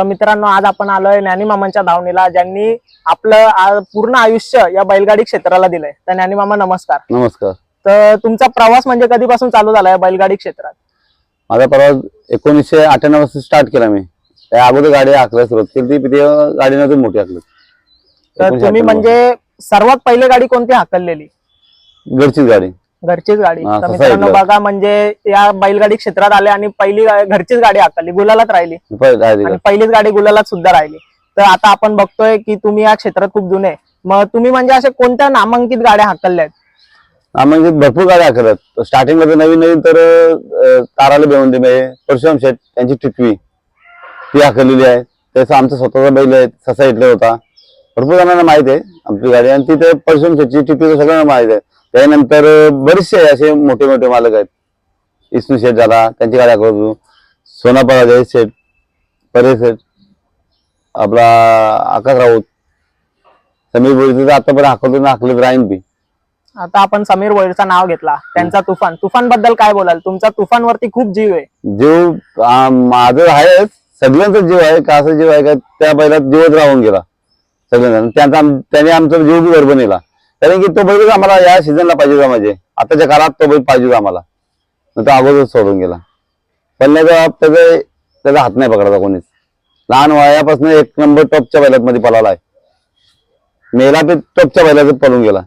तर मित्रांनो आज आपण आलोय ज्ञानी मामांच्या धावणीला ज्यांनी आपलं पूर्ण आयुष्य या बैलगाडी क्षेत्राला दिलंय. तर ज्ञानी मामा नमस्कार. नमस्कार. तर तुमचा प्रवास म्हणजे कधीपासून चालू झाला या बैलगाडी क्षेत्रात? माझा प्रवास एकोणीसशे अठ्ठ्याण्णव स्टार्ट केला मी. त्या अगोदर गाडी आखल्या सुरुवात केली ती ती गाडी नव्हती मोठी आखली. तर तुम्ही म्हणजे सर्वात पहिली गाडी कोणती हाकललेली? घरचीच गाडी. घरचीच गाडी. हा, तर तसं मित्रांनो ऐकलं. बघा म्हणजे या बैलगाडी क्षेत्रात आले आणि पहिली गा- घरचीच गाडी हाकलली गुलालात राहिली. आणि पहिलीच गाडी गुलालात सुद्धा राहिली. तर आता आपण बघतोय की तुम्ही या क्षेत्रात खूप जुने मग तुम्ही म्हणजे अशा कोणत्या नामांकित गाड्या हाकलल्या आहेत? आम्ही भरपूर गाड्या आखल्यात स्टार्टिंगला तर नवीन नवीन तर अं, ताराला बेवंदी म्हणजे परशुराम शेठ त्यांची टिटवी ती आखलेली आहे. त्याचा आमचा स्वतःचा बैल आहे. ससा इथले होता. भरपूर जणांना माहीत आहे आमची गाडी. आणि तिथे परशुराम शेठची टिटवी तर सगळ्यांना माहीत आहे. त्यानंतर बरेचसे असे मोठे मोठे मालक आहेत. विष्णू शेठ झाला त्यांची गाडी आखत होतो. सोना पराजय शेठ परे शेठ आपला आकाश राऊत समीर बोलते तर आतापर्यंत हाकवतो हाकलेत राहीन बी. आता आपण समीर वैरचं नाव घेतला. त्यांचा तुफान तुफान. बद्दल काय बोलाल? तुमचा तुफान वरती खूप जीव आहे. जीव आ, माझं आहे सगळ्यांचा जीव आहे. का असं जीव आहे का? त्या बैलात जीवच राहून गेला. सगळ्यांना त्यांचा आम- त्याने आमचा जीव बी बरोबर नेला. कारण की तो बैलच आम्हाला या सीझनला पाहिजे म्हणजे. आताच्या काळात तो बैल पाहिजे आम्हाला. तो अगोदर सोडून गेला. पण त्याचा त्याचा हात नाही पकडायचा कोणीच. लहान वयापासून एक नंबर टॉपच्या बैलात मध्ये पळाला आहे मेला ते टॉपच्या बैलात पळून गेला.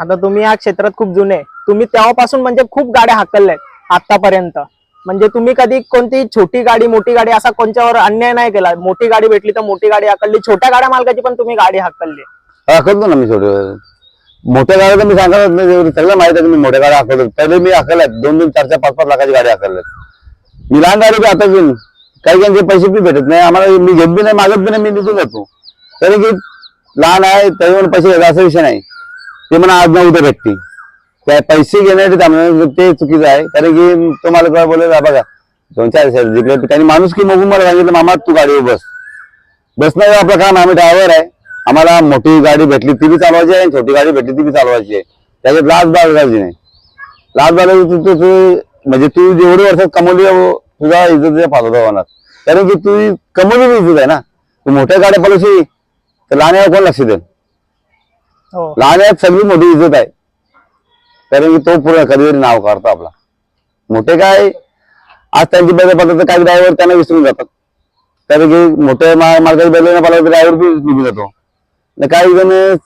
आता तुम्ही या क्षेत्रात खूप जुने तुम्ही तेव्हापासून म्हणजे खूप गाड्या हाकलल्या आतापर्यंत. म्हणजे तुम्ही कधी कोणती छोटी गाडी मोठी गाडी असा कोणत्यावर अन्याय नाही केला. मोठी गाडी भेटली तर मोठी गाडी हाकलली. छोट्या गाड्या मालकाची पण तुम्ही गाडी हाकलली हाकलतो ना मी छोटे मोठ्या गाड्या तर मी सांगणार नाही सगळं माहिती आहे मी मोठ्या गाड्या हाकलतो पहिले मी आखल्यात दोन दोन चार चार पाच पाच लाखाची गाडी आखल्यात मी लहान गाडी बी आता घेऊन काही काही पैसे बी भेटत नाही आम्हाला मी घेत बी नाही मागत बी नाही मी निघून जातो. कारण की लहान आहे तरी पण पैसे घ्यायचा असा विषय नाही. ते म्हणा आज ना उद्या भेटते त्या पैसे घेण्यासाठी ते चुकीचं आहे. कारण की तो मला काय बोलेल बघा दोन चार दिवस जिकडे त्यांनी माणूस की मग मला सांगितलं मामा तू गाडीवर बस. बस नाही आपलं काम आम्ही ड्रायव्हर आहे. आम्हाला मोठी गाडी भेटली ती बी चालवायची आहे आणि छोटी गाडी भेटली ती बी चालवायची आहे. त्याच्यात लाच बाळगायची नाही. लाच बाळगायची तू म्हणजे तू जेवढी वर्षात कमवली तुझा इज्जतीचा फायदा होणार. कारण की तू कमवलेली इज्जत आहे ना. तू मोठ्या गाड्या पळवशी तर लहान कोण लक्ष देईल? हो. लहान यात सगळी मोठी इज्जत आहे. कारण की तो पूर्ण कधीतरी नाव काढतो आपला. मोठे काय? आज त्यांची बैल पडतात तर काही ड्रायव्हर त्यांना विसरून जातात. कारण की मोठे मा- मालकाची बैल पाहिजे ड्रायव्हर बी निघून जातो. काही जण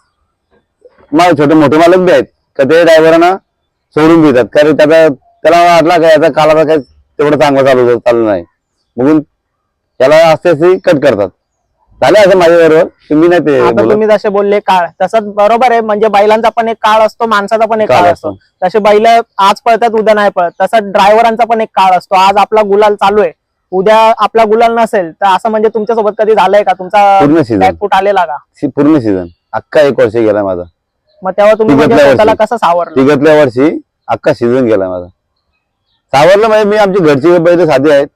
मा- छोटे मोठे मालक बी आहेत. का ते ड्रायव्हरांना सोडून देतात. कारण त्याचा त्याला वाटला काय याचा कालाचा काय तेवढं चांगलं चालू चालू नाही. बघून त्याला असे असे कट करतात. झाले असं माझ्या बरोबर तुम्ही नाही ते आता बोलत. तुम्ही जसे बोलले काळ. तसंच बरोबर आहे. म्हणजे बैलांचा पण एक काळ असतो माणसाचा पण एक काळ काळ असतो. तसे बैल आज पळतात उद्या नाही पळत. तसं ड्रायव्हरांचा पण एक काळ असतो. आज आपला गुलाल चालू आहे. उद्या आपला गुलाल नसेल तर असं म्हणजे तुमच्यासोबत कधी झालंय का? तुमचा पूर्ण सीझन बॅकफूट आलेला का? पूर्ण सीझन अख्खा एक वर्ष गेला माझा. मग तेव्हा तुम्ही म्हणजे तिघतल्या स्वतःला वर्षी. कसं सावरलं? तिघतल्या वर्षी अख्खा सीझन गेला माझा. सावरलं म्हणजे मी आमची घरची पहिले साधी आहेत.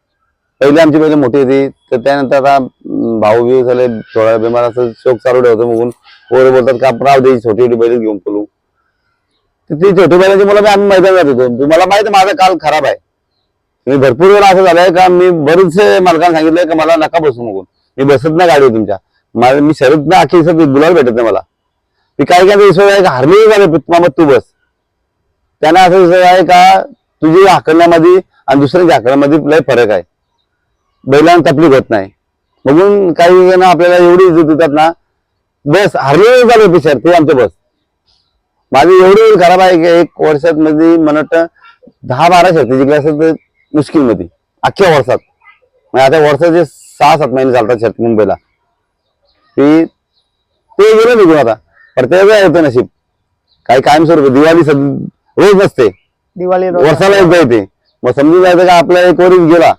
पहिले आमची पहिले मोठी होती. तर त्यानंतर आता अं, भाऊ बिऊ झाले थोडा बिमार असं शोक चालू ठेवतो बघून. पोरं बोलतात का आपण राहू दे छोटी छोटी बैल घेऊन पळू. तर ती छोटी बैलांची मुलं आम्ही मैदानात होतो. तुम्हाला माहिती आहे माझा काल खराब आहे. मी भरपूर वेळा असं झालंय का मी बरेचसे मालकांना सांगितलंय का मला नका बसू म्हणून. मी बसत नाही गाडीवर तुमच्या. मी शरद ना अख्खी दिवसात भेटत नाही मला. मी काय काय विषय आहे का? हरली झाले मामा तू बस. त्यांना असं विषय आहे का? तुझी हाकलण्यामध्ये आणि दुसऱ्याच्या हाकलण्यामध्ये लय फरक आहे. बैलांना तकलीफ होत नाही. म्हणून काही जण आपल्याला एवढी इज्जत देतात ना बस हरले झाले पिक्चर ते आमचं बस. माझी एवढी खराब आहे की एक वर्षात मध्ये मला वाटतं दहा बारा शर्ती जिंकले असेल तर मुश्किलमध्ये अख्ख्या वर्षात. म्हणजे आता वर्षाचे सहा सात महिने चालतात शर्ती मुंबईला. ती ते गेलं निघून आता. प्रत्येकाचा येतं नशीब. काही कायमस्वरूपी. दिवाळी रोज नसते. दिवाळी रोज वर्षाला एकदा येते. मग समजून जायचं का आपला एक वरीच गेला.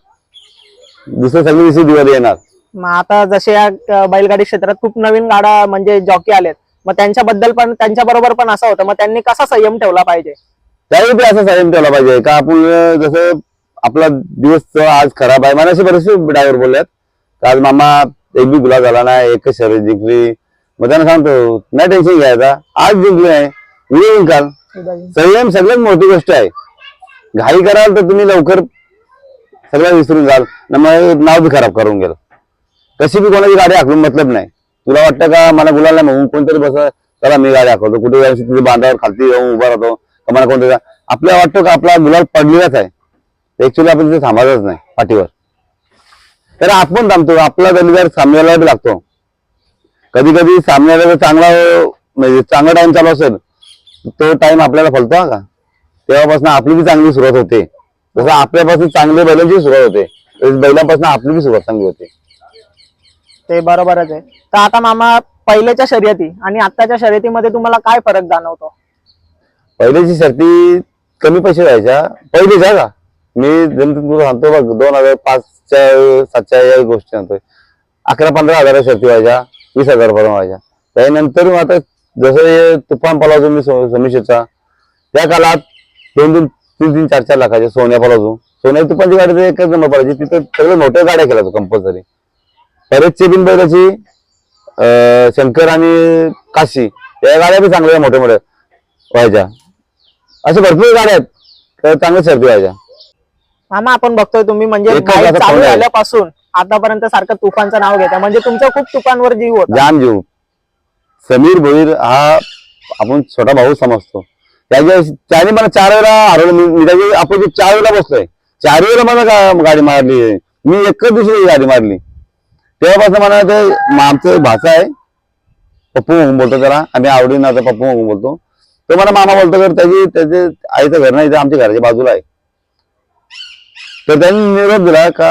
दुसऱ्या सगळ्या दिवशी दिवाळी येणार. मग आता जसे या बैलगाडी क्षेत्रात खूप नवीन गाडा म्हणजे जॉकी आलेत. मग त्यांच्याबद्दल पण त्यांच्या बरोबर पण असं होतं. मग त्यांनी कसा संयम ठेवला पाहिजे? त्यावेळी असं संयम ठेवला पाहिजे. का आपण जसं आपला दिवस आज खराब आहे. मला असे बरेचसे ड्रायव्हर बोलल्यात आज मामा एक बी गुलाब झाला नाही एकच शर्यत जिंकली. मग त्यांना सांगतो नाही टेन्शन घ्यायचा. आज जिंकली आहे. उद्या जिंकाल संयम सगळ्यात मोठी गोष्ट आहे. घाई कराल तर तुम्ही लवकर सगळं विसरून जाल. न मग नाव बी खराब करून गेलं. कशी बी कोणाची गाडी हाकलून मतलब नाही. तुला वाटतं का मला गुलाल नाही? म्हणून कोणतरी बस चला मी गाडी हाकवतो कुठे जायचं? तिथे बांधावर खालती जाऊन उभा राहतो. मला कोणतरी आपल्याला वाटतं का आपला गुलाल पडलेलाच आहे? ऍक्च्युली आपण तिथे थांबायचंच नाही पाठीवर. तर आपण थांबतो आपला दलिदार सामन्याला बी लागतो. कधी कधी सामन्याला जर चांगला म्हणजे चांगला टाइम चालू असेल तो टाइम आपल्याला फलतो का? तेव्हापासून आपली बी चांगली सुरुवात होते. जसं आपल्यापासून चांगल्या बैलांची सुरुवात होते बैलांपासून आपली बी सुरुवात चांगली होते. ते बरोबरच आहे. तर आता मामा पहिल्याच्या शर्यती आणि आत्ताच्या शर्यतीमध्ये तुम्हाला काय फरक जाणवतो? पहिल्याची शर्ती कमी पैसे जायच्या पहिलीच्या का? मी जमत तुला सांगतो बघ दोन हजार पाचच्या सातच्या या गोष्टी सांगतोय अकरा पंधरा हजार शर्ती व्हायच्या वीस हजार पर्यंत व्हायच्या. त्यानंतर मग आता जसं हे तुफान पलाजो मी सो- समीक्षेचा त्या काळात दोन दोन तीन तीन चार चार लाखाचे सोन्या पलाजो. सोन्या तुफानची गाडी तर एकच नंबर पडायची तिथं सगळं मोठ्या गाड्या केल्या कंपल्सरी परतची बिन बैलाची शंकर आणि काशी या गाड्या बी चांगल्या मोठ्या मोठ्या व्हायच्या. अशा भरपूर गाड्या आहेत तर चांगल्या शर्ती व्हायच्या. मामा आपण बघतोय तुम्ही म्हणजे एकच आता चालू आहे. झाल्यापासून आतापर्यंत सारखं तुफानचं नाव घेता. म्हणजे तुमचा खूप तुफानवर जीव होता. जाम जीव समीर भोईर हा आपण छोटा भाऊ समजतो. त्याच्या त्याने मला चार वेळा हरवलं. मी मी त्याच्या आपण चार वेळा बसलोय. चार वेळेला मला गा- गाडी मारली. मी एकच दिवशी गाडी मारली. तेव्हापासून मला ते म- आमचं भाचा आहे. पप्पू म्हणून बोलतो त्याला आम्ही आवडीनं आता पप्पू म्हणून बोलतो. तो मला मामा बोलतो तर त्याची त्याचे आईचं घर नाही ते आमच्या घराच्या बाजूला आहे. तर त्यांनी निरोप दिला का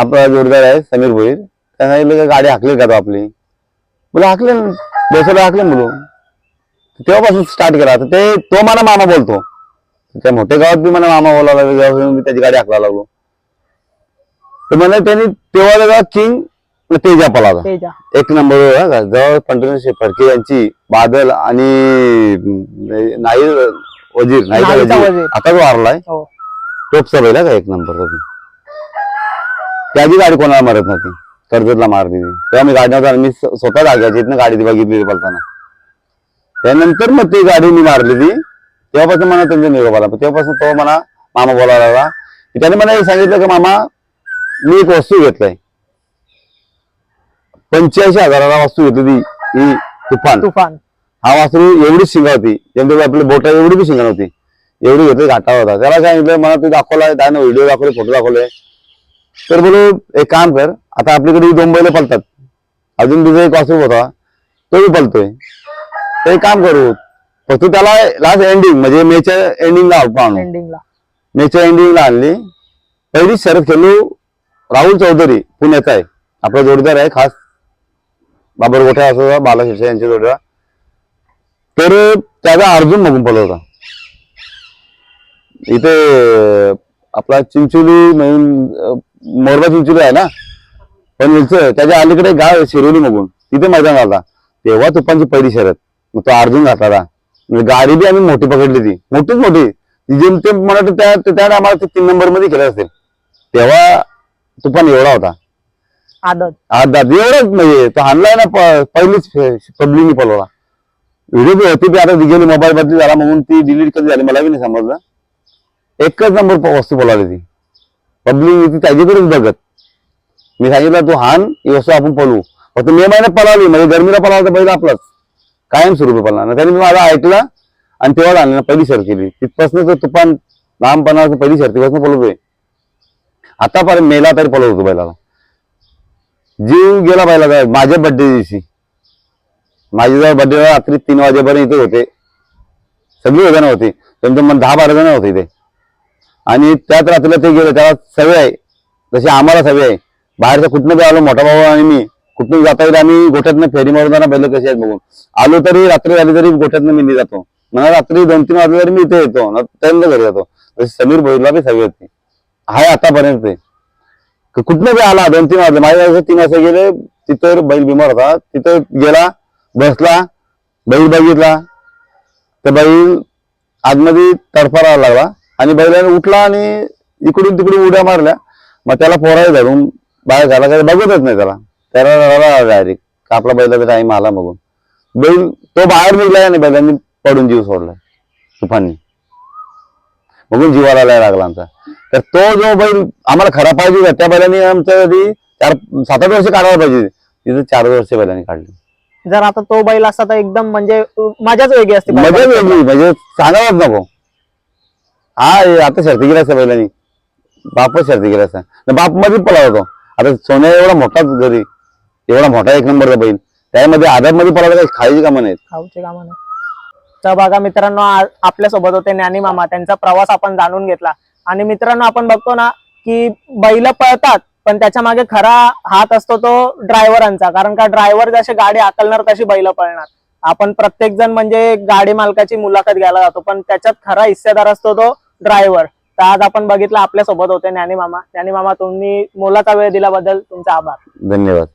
आपला जोडदार आहे समीर भोईर. त्यांना सांगितलं का गाडी हाकली का तो आपली? बोला हाकले बसायला हाकले मुलं तेव्हापासून स्टार्ट केला. तर ते तो मला मामा बोलतो. त्या मोठ्या गावात बी मला मामा बोलायला लागला मी त्याची गाडी हाकला लागलो. तर मला त्यांनी तेव्हा किंग तेजा तेजा. एक नंबर जवळ पंढरीनाथ फडके यांची बादल आणि नाईल वजीर वजीर. आता हो. टोपचा बैल का एक नंबर त्याची गाडी कोणाला मारत नव्हती? कर्जतला मारली ती तेव्हा मी गाडी नव्हता मी स्व- स्वतः जाग्याची इथनं गाडी ती बघितली पलताना. त्यानंतर मग ती गाडी मी मारली ती. तेव्हापासून मला त्यांचा निरोप आला. तेव्हापासून तो मला मामा बोलायला लागला. त्याने मला हे सांगितलं की मामा मी एक वस्तू घेतलाय. पंच्याऐंशी हजाराला वस्तू घेतली ती ही तुफान. तुफान. हा वासरू एवढी शिंगा होती त्यांच्याकडे आपली बोटा एवढी बी शिंगा नव्हती एवढी घेतली घाटा होता. त्याला सांगितलं मला तू दाखवलाय त्यानं व्हिडिओ दाखवले फोटो दाखवले. तर बोलू एक काम कर आता आपल्याकडे दोन बैल पलतात. अजून तुझा एक वासरू होता तो बी पलतोय. तर एक काम करू फक्त त्याला लास्ट एंडिंग म्हणजे मेच्या एंडिंगला एंडिंगला मेच्या एंडिंगला आणली. पहिली शरद खेळलो राहुल चौधरी पुण्याचा आहे. आपला जोडीदार आहे खास. बाबर गोठा असं बाला यांच्या जोडीदार. तर त्याचा अर्जुन मगून होता. इथे आपला चिंचोली मोरबा चिंचोली आहे ना? पण त्याच्या अलीकडे गाव आहे, शिरोली मगून तिथे मैदान झाला तेव्हा तुपांची पहिली शरद मग तो अर्जुन घातला. म्हणजे गाडी बी आम्ही मोठी पकडली ती. मोठीच मोठी. ती जेमतेम मला वाटतं त्या आम्हाला ते तीन नंबरमध्ये खेळत असेल. तेव्हा तुफान एवढा होता. आदत. एवढंच म्हणजे तो हाणलाय ना पहिलीच पब्लिकनी पलवला. व्हिडिओ बी होती ती आता गेली मोबाईल बदली झाला म्हणून ती डिलीट कधी झाली मला बी नाही समजलं. एकच नंबर वस्तू बोलावली ती. पब्लिक ती त्याच्याकडेच बघत. मी सांगितलं तू हान ही वस्तू आपण पळवू. फक्त मे महिन्यात पळावली म्हणजे गरमीला पळाला तर पहिला आपलाच. कायम स्वरूपी पळणार त्याने मी माझा ऐकलं आणि तेव्हा आणलं पहिली शर्त केली. तिथपासून तो तुफान लहानपणाचं पहिली शर्तीपासून पळवतोय आतापर्यंत मेला तरी पळवतो बैलाला. जीव गेला पाहिला काय माझ्या बर्थडे दिवशी. माझे जवळ बर्थडे रात्री तीन वाजेपर्यंत इथे होते. सगळी जण होती. त्यांचं मन दहा बारा जण होते इथे. आणि त्याच रात्रीला ते गेले त्याला सवय आहे. जशी आम्हाला सवय आहे. बाहेरचं कुठनं बी आलो मोठा भाऊ आणि मी कुठून जाता येईल आम्ही गोठ्यातनं फेरी मारताना बैल कशी आहेत बघून. आलो तरी रात्री झाली तरी गोठ्यातनं मी जातो मला रात्री दोन तीन वाजले तरी मी इथे येतो. त्यांना घरी जातो. तशी समीर भोईरला बी सवय होती. आहे आतापर्यंत ते. कुठनं बी आला दोन तीन वाजले. माझ्या तीन वाजता गेले तिथं बैल बिमार होता. तिथं गेला बसला बैल बघितला. तर बैल आतमध्ये राहायला लागला. आणि बैलाने उठला आणि इकडून तिकडून उड्या मारल्या. मग त्याला पोराय धरून बाहेर झाला काही बघतच नाही त्याला. त्याला डायरेक्ट आपला बैलाचा टाइम आला बघून. बैल तो बाहेर निघलाय आणि बैलांनी पडून जीव सोडलाय. तुफाननी बघून जीवाला लय लागला आमचा. तर तो जो बैल आम्हाला खरा पाहिजे होता, त्या बैलाने आमचं आधी चार सात आठ वर्ष काढायला पाहिजे तिथं चार वर्ष बैलांनी काढली. जर आता तो बैल असता तर एकदम म्हणजे मजाच वेगळी असते. मजा बैलांची. वेगळी म्हणजे सांगावंच नको. हा आता शर्ती गेला असता बैलांनी बाप शर्ती गेला असता बापमध्ये पळा होतो आता सोन्या एवढा मोठाच घरी. एवढा मोठा एक नंबरचा बैल. त्यामध्ये आधारमध्ये पळाला काही खायची कामं नाहीत. खाऊचे कामं नाही तर बघा मित्रांनो आपल्यासोबत होते ज्ञानी मामा. त्यांचा प्रवास आपण जाणून घेतला. आणि मित्रांनो आपण बघतो ना की बैल पळतात पण त्याच्यामागे खरा हात असतो तो ड्रायव्हरांचा कारण का ड्रायव्हर जशी गाडी आकलणार तशी बैल पळणार. आपण प्रत्येक जण म्हणजे गाडी मालकाची मुलाखत घ्यायला जातो पण त्याच्यात खरा हिस्सेदार असतो तो ड्रायव्हर तर आज आपण बघितलं आपल्यासोबत होते ज्ञानी मामा ज्ञानी मामा तुम्ही मोलाचा वेळ दिल्याबद्दल तुमचा आभार. धन्यवाद.